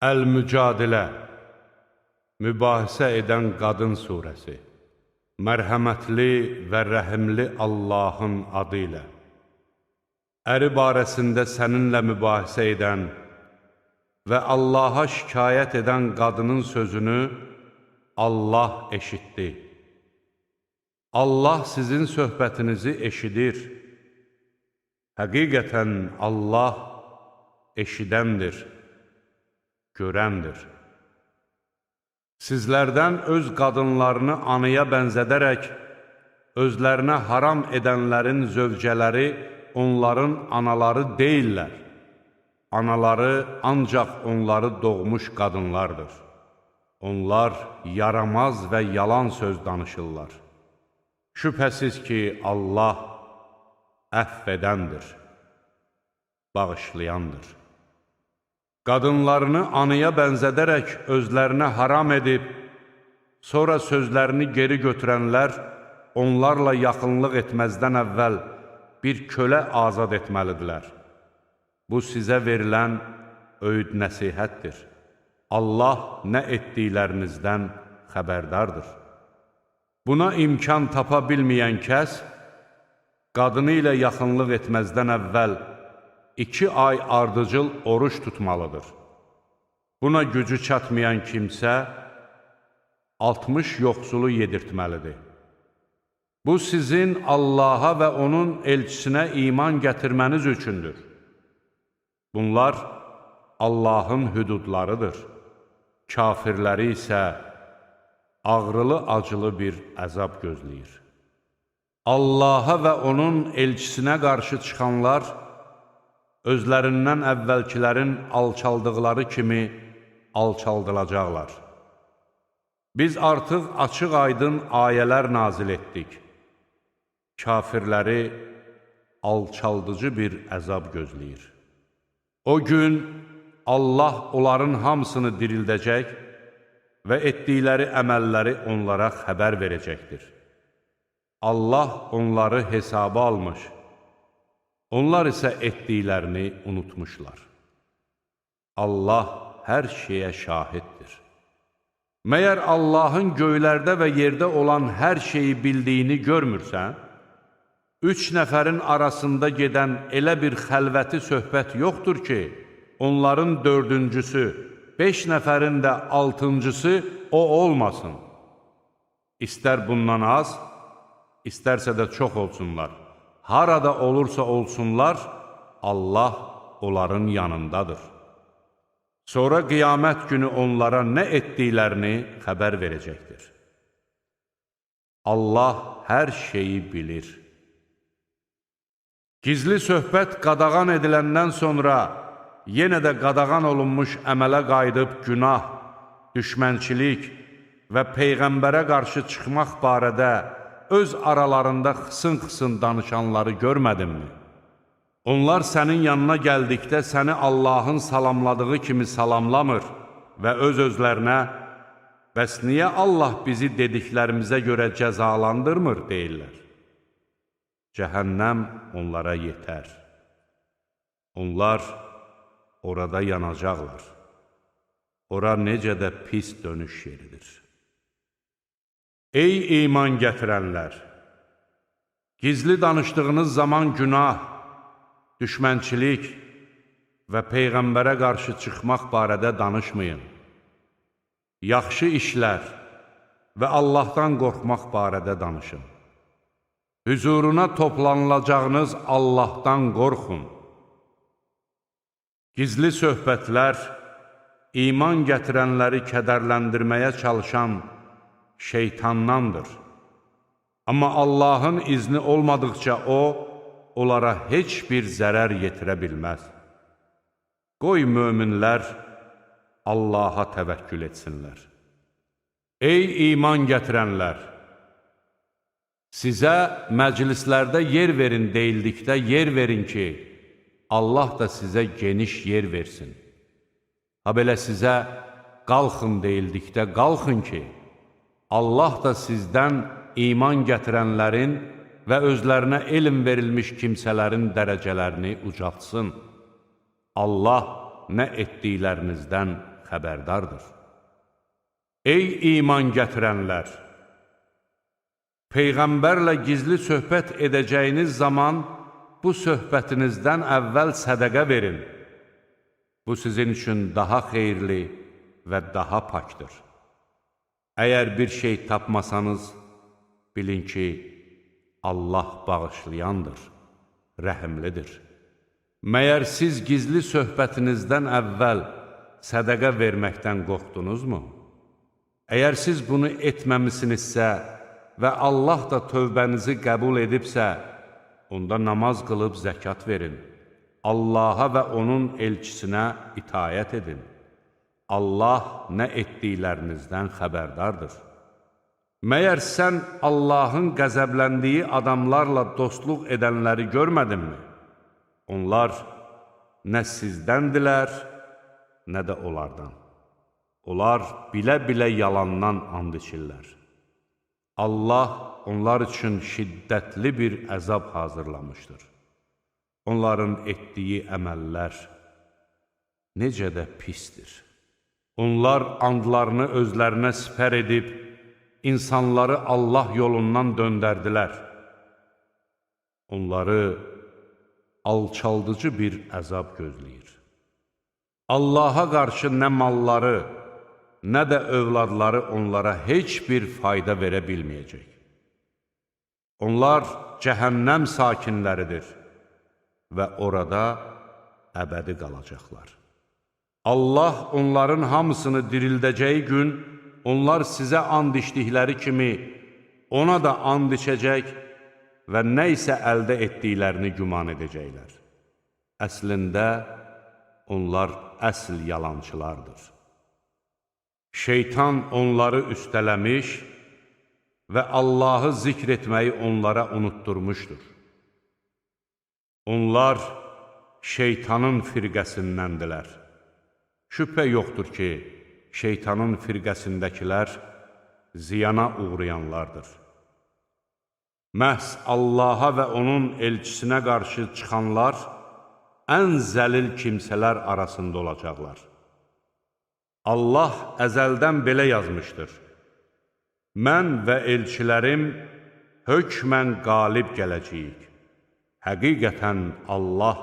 Əl-Mücadilə Mübahisə edən qadın surəsi Mərhəmətli və rəhimli Allahın adı ilə Əri barəsində səninlə mübahisə edən və Allaha şikayət edən qadının sözünü Allah eşitdi. Allah sizin söhbətinizi eşidir. Həqiqətən Allah eşidəndir, görəndir. Sizlərdən öz qadınlarını anıya bənzədərək, özlərinə haram edənlərin zövcələri onların anaları deyillər. Anaları ancaq onları doğmuş qadınlardır. Onlar yaramaz və yalan söz danışırlar. Şübhəsiz ki, Allah əff edəndir, bağışlayandır. Qadınlarını anıya bənzədərək özlərinə haram edib, sonra sözlərini geri götürənlər onlarla yaxınlıq etməzdən əvvəl bir kölə azad etməlidirlər. Bu sizə verilən öyüd nəsihətdir. Allah nə etdiklərinizdən xəbərdardır. Buna imkan tapa bilməyən kəs, qadını ilə yaxınlıq etməzdən əvvəl iki ay ardıcıl oruç tutmalıdır. Buna gücü çatmayan kimsə, 60 yoxsulu yedirtməlidir. Bu sizin Allaha və onun elçisinə iman gətirməniz üçündür. Bunlar Allahın hüdudlarıdır. Kafirləri isə ağrılı-acılı bir əzab gözləyir. Allaha və onun elçisinə qarşı çıxanlar özlərindən əvvəlkilərin alçaldıqları kimi alçaldılacaqlar. Biz artıq açıq-aydın ayələr nazil etdik. Kafirləri alçaldıcı bir əzab gözləyir. O gün Allah onların hamısını dirildəcək və etdikləri əməlləri onlara xəbər verəcəkdir. Allah onları hesaba almış, onlar isə etdiklərini unutmuşlar. Allah hər şeyə şahiddir. Məyər Allahın göylərdə və yerdə olan hər şeyi bildiyini görmürsən? Üç nəfərin arasında gedən elə bir xəlvəti söhbət yoxdur ki, onların dördüncüsü, beş nəfərin də altıncısı o olmasın. İstər bundan az, istərsə də çox olsunlar. Harada olursa olsunlar, Allah onların yanındadır. Sonra qiyamət günü onlara nə etdiklərini xəbər verəcəkdir. Allah hər şeyi bilir. Gizli söhbət qadağan ediləndən sonra yenə də qadağan olunmuş əmələ qayıdıb günah, düşmənçilik və Peyğəmbərə qarşı çıxmaq barədə öz aralarında xısın-xısın danışanları görmədinmi? Onlar sənin yanına gəldikdə səni Allahın salamladığı kimi salamlamır və öz-özlərinə bəs niyə Allah bizi dediklərimizə görə cəzalandırmır deyirlər. Cəhənnəm onlara yetər. Onlar orada yanacaqlar. Ora necə də pis dönüş yeridir. Ey iman gətirənlər! Gizli danışdığınız zaman günah, düşmənçilik və Peyğəmbərə qarşı çıxmaq barədə danışmayın. Yaxşı işlər və Allahdan qorxmaq barədə danışın. Hüzuruna toplanılacağınız Allahdan qorxun. Gizli söhbətlər, iman gətirənləri kədərləndirməyə çalışan şeytandandır. Amma Allahın izni olmadıqca O, onlara heç bir zərər yetirə bilməz. Qoy möminlər Allaha təvəkkül etsinlər. Ey iman gətirənlər! Sizə məclislərdə yer verin deyildikdə yer verin ki, Allah da sizə geniş yer versin. Ha belə sizə qalxın deyildikdə qalxın ki, Allah da sizdən iman gətirənlərin və özlərinə elm verilmiş kimsələrin dərəcələrini ucaltsın. Allah nə etdiklərinizdən xəbərdardır. Ey iman gətirənlər! Peyğəmbərlə gizli söhbət edəcəyiniz zaman bu söhbətinizdən əvvəl sədəqə verin. Bu sizin üçün daha xeyirli və daha pakdır. Əgər bir şey tapmasanız, bilin ki, Allah bağışlayandır, rəhimlidir. Məyər siz gizli söhbətinizdən əvvəl sədəqə verməkdən qorxdunuzmu? Əgər siz bunu etməmisinizsə və Allah da tövbənizi qəbul edibsə, onda namaz qılıb zəkat verin. Allaha və onun elçisinə itayət edin. Allah nə etdiklərinizdən xəbərdardır. Məyər sən Allahın qəzəbləndiyi adamlarla dostluq edənləri görmədinmi? Onlar nə sizdəndilər, nə də onlardan. Onlar bilə-bilə yalandan and içirlər. Allah onlar üçün şiddətli bir əzab hazırlamışdır. Onların etdiyi əməllər necə də pistir. Onlar andlarını özlərinə sipər edib, insanları Allah yolundan döndərdilər. Onları alçaldıcı bir əzab gözləyir. Allaha qarşı nə malları, nə də övladları onlara heç bir fayda verə bilməyəcək. Onlar cəhənnəm sakinləridir və orada əbədi qalacaqlar. Allah onların hamısını dirildəcəyi gün, onlar sizə and içdikləri kimi ona da and içəcək və nə isə əldə etdiklərini güman edəcəklər. Əslində, onlar əsl yalançılardır. Şeytan onları üstələmiş və Allahı zikr etməyi onlara unutturmuşdur. Onlar şeytanın firqəsindəndilər. Şübhə yoxdur ki, şeytanın firqəsindəkilər ziyana uğrayanlardır. Məhz Allaha və onun elçisinə qarşı çıxanlar ən zəlil kimsələr arasında olacaqlar. Allah əzəldən belə yazmışdır. Mən və elçilərim hökmən qalib gələcəyik. Həqiqətən Allah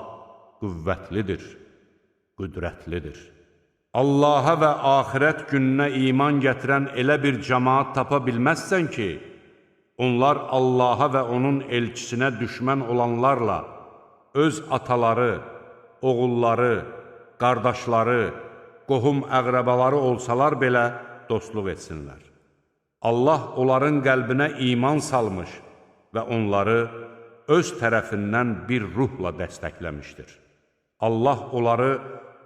qüvvətlidir, qüdrətlidir. Allaha və axirət gününə iman gətirən elə bir cəmaat tapa bilməzsən ki, onlar Allaha və onun elçisinə düşmən olanlarla öz ataları, oğulları, qardaşları, qohum əqrəbaları olsalar belə dostluq etsinlər. Allah onların qəlbinə iman salmış və onları öz tərəfindən bir ruhla dəstəkləmişdir. Allah onları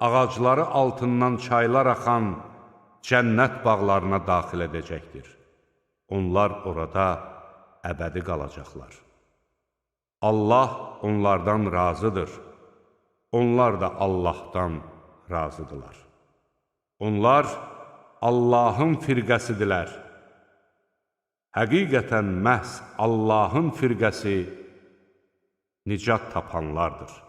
ağacları altından çaylar axan cənnət bağlarına daxil edəcəkdir. Onlar orada əbədi qalacaqlar. Allah onlardan razıdır. Onlar da Allahdan razıdırlar. Onlar Allahın firqəsidirlər. Həqiqətən məhz Allahın firqəsi nicat tapanlardır.